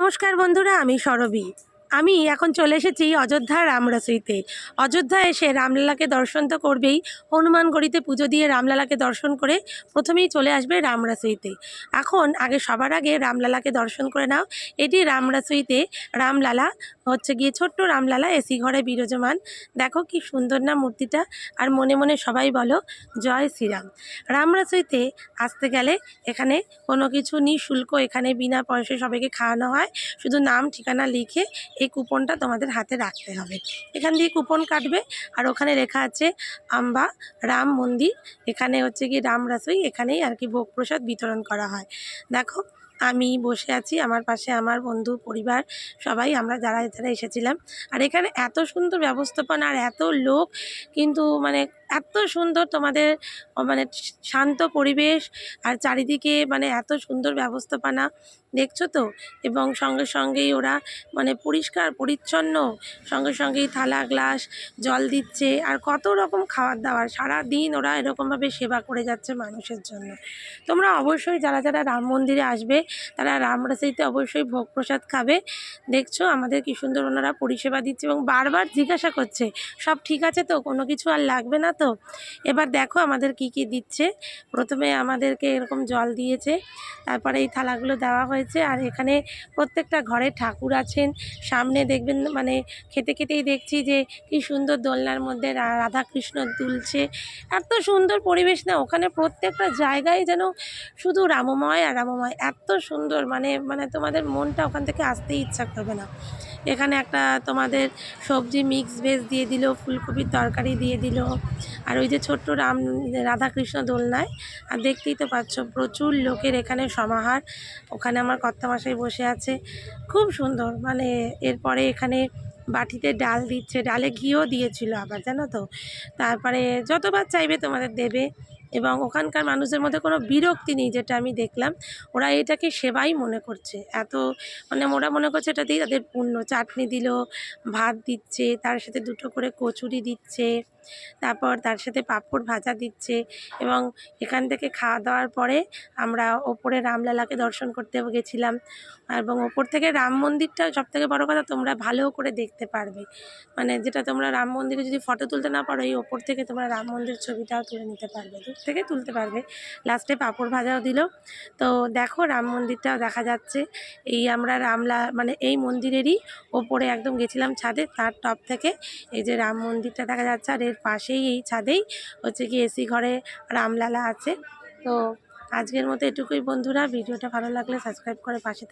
নমস্কার বন্ধুরা, আমি সরবি। আমি এখন চলে এসেছি অযোধ্যা রামরাসুইতে অযোধ্যা এসে রামলালাকে দর্শন তো করবেই। হনুমানগড়িতে পুজো দিয়ে রামলালাকে দর্শন করে প্রথমেই চলে আসবে রামরাসুইতে এখন আগে সবার আগে রামলালাকে দর্শন করে নাও। এটি রামরাসুইতে রামলালা হচ্ছে গিয়ে ছোট্ট রামলালা এসি ঘরে বিরাজমান। দেখো কি সুন্দর না মূর্তিটা। আর মনে মনে সবাই বলো, জয় শ্রীরাম। রামরাসইতে আসতে গেলে এখানে কোনো কিছু নিঃশুল্ক এখানে বিনা পয়সায় সবাইকে খাওয়ানো হয়। শুধু নাম, ঠিকানা লিখে এই কুপনটা তোমাদের হাতে রাখতে হবে। এখান দিয়ে কুপন কাটবে আর ওখানে লেখা আছে, আম্বা রাম মন্দির। এখানে হচ্ছে কি রাম রাসই এখানেই আর কি ভোগ প্রসাদ বিতরণ করা হয়। দেখো আমি বসে আছি, আমার পাশে আমার বন্ধু, পরিবার, সবাই আমরা যারা যারা এসেছিলাম। আর এখানে এত সুন্দর ব্যবস্থাপনা আর এত লোক, কিন্তু মানে এত সুন্দর তোমাদের মানে শান্ত পরিবেশ আর চারিদিকে মানে এত সুন্দর ব্যবস্থাপনা, দেখছ তো? এবং সঙ্গে সঙ্গেই ওরা মানে পরিষ্কার, পরিচ্ছন্ন, সঙ্গে সঙ্গেই থালা, গ্লাস, জল দিচ্ছে আর কত রকম খাবার দাবার। সারা দিন ওরা এরকমভাবে সেবা করে যাচ্ছে মানুষের জন্য। তোমরা অবশ্যই যারা যারা রাম মন্দিরে আসবে, তারা রামরাসিতে অবশ্যই ভোগ প্রসাদ খাবে। দেখছ আমাদের কি সুন্দর ওনারা পরিষেবা দিচ্ছে এবং বারবার জিজ্ঞাসা করছে, সব ঠিক আছে তো? কোনো কিছু আর লাগবে না তো? এবার দেখো আমাদের কি কি দিচ্ছে। প্রথমে আমাদেরকে এরকম জল দিয়েছে, তারপরে এই থালাগুলো দেওয়া হয়েছে, আর এখানে প্রত্যেকটা ঘরে ঠাকুর আছেন। সামনে দেখবেন মানে খেতে খেতেই দেখছি যে কি সুন্দর দোলনার মধ্যে রাধাকৃষ্ণ তুলছে এত সুন্দর পরিবেশ না, ওখানে প্রত্যেকটা জায়গায় যেন শুধু রামময় আর রামময়। এত সুন্দর মানে মানে তোমাদের মনটা ওখান থেকে আসতেই ইচ্ছা করবে না। এখানে একটা তোমাদের সবজি মিক্স ভেজ দিয়ে দিল, ফুলকপির তরকারি দিয়ে দিল। আর ওই যে ছোট্ট রাম, রাধাকৃষ্ণ দোলনায়, আর দেখতেই তো পাচ্ছ প্রচুর লোকের এখানে সমাহার। ওখানে আমার কর্তামশাই বসে আছে। খুব সুন্দর মানে এরপরে এখানে বাটিতে ডাল দিচ্ছে, ডালে ঘিও দিয়েছিল আবার, জানো তো? তারপরে যতবার চাইবে তোমাদের দেবে। এবং ওখানকার মানুষের মধ্যে কোনো বিরক্তি নেই, যেটা আমি দেখলাম। ওরা এটাকে সেবাই মনে করছে। এত মানে ওরা মনে করছে এটাতেই তাদের পূর্ণ চাটনি দিল, ভাত দিচ্ছে, তার সাথে দুটো করে কচুরি দিচ্ছে, তারপর তার সাথে পাঁপড় ভাজা দিচ্ছে এবং এখান থেকে খাওয়া দাওয়ার পরে আমরা ওপরে রামলালাকে দর্শন করতে গেছিলাম এবং ওপর থেকে রাম মন্দিরটা সব থেকে বড়ো কথা তোমরা ভালো করে দেখতে পারবে। মানে যেটা তোমরা রাম মন্দিরে যদি ফটো তুলতে না পারো, এই ওপর থেকে তোমরা রাম মন্দির ছবিটাও তুলে নিতে পারবে। থেকে তুলতে পারবে। লাস্টে পাঁপড় ভাজাও দিল। তো দেখো রাম মন্দিরটাও দেখা যাচ্ছে। এই আমরা রামলা মানে এই মন্দিরেরই ওপরে একদম গেছিলাম ছাদে, তার টপ থেকে এই যে রাম মন্দিরটা দেখা যাচ্ছে, আর এর পাশেই এই ছাদেই হচ্ছে কি এসি ঘরে রামলালা আছে। তো আজকের মতো এটুকুই বন্ধুরা, ভিডিওটা ভালো লাগলে সাবস্ক্রাইব করে পাশে